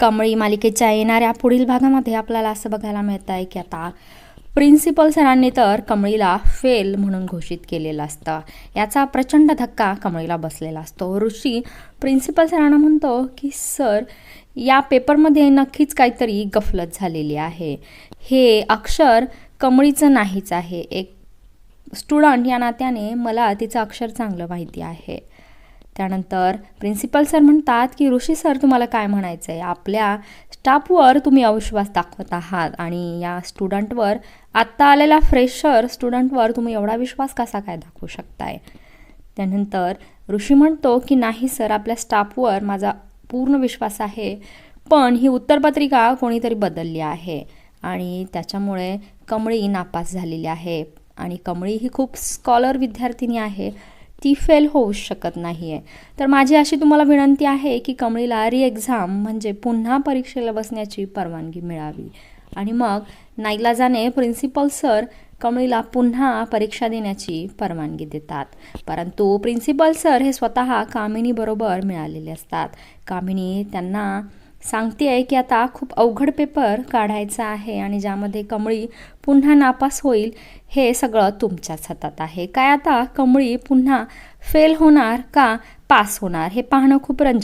कमळी मालिकेच्या येणाऱ्या पुढील भागामध्ये आपल्याला असं बघायला मिळत आहे की आता प्रिन्सिपल सरांनी तर कमळीला फेल म्हणून घोषित केलेलं असतं. याचा प्रचंड धक्का कमळीला बसलेला असतो. ऋषी प्रिन्सिपल सरांना म्हणतो की सर या पेपरमध्ये नक्कीच काहीतरी गफलत झालेली आहे. हे अक्षर कमळीचं नाहीच आहे. एक स्टुडंट या नात्याने मला तिचं अक्षर चांगलं माहिती आहे. त्यानंतर प्रिन्सिपल सर म्हणतात की ऋषी सर तुम्हाला काय म्हणायचं आहे आपल्या स्टाफवर तुम्ही अविश्वास दाखवत आहात आणि या स्टुडंटवर आत्ता आलेला फ्रेशर स्टुडंटवर तुम्ही एवढा विश्वास कसा काय दाखवू शकताय? त्यानंतर ऋषी म्हणतो की नाही सर आपल्या स्टाफवर माझा पूर्ण विश्वास आहे पण ही उत्तरपत्रिका कोणीतरी बदलली आहे आणि त्याच्यामुळे कमळी नापास झालेली आहे आणि कमळी ही खूप स्कॉलर विद्यार्थिनी आहे. ती फेल होऊ शकत नाही आहे तर माझी अशी तुम्हाला विनंती आहे की कमळीला री एक्झाम म्हणजे पुन्हा परीक्षेला बसण्याची परवानगी मिळावी. आणि मग नाईलाजाने प्रिन्सिपल सर कमळीला पुन्हा परीक्षा देण्याची परवानगी देतात. परंतु प्रिन्सिपल सर हे स्वतः कामिनीबरोबर मिळालेले असतात. कामिनी त्यांना सांगते आहे की आता खूप अवघड पेपर काढायचा आहे आणि ज्यामध्ये कमळी पुन्हा नापास होईल हे सगळं तुमच्याच हातात आहे. काय आता कमळी पुन्हा फेल होणार का? पास होणार. हे पाहणं खूप रंज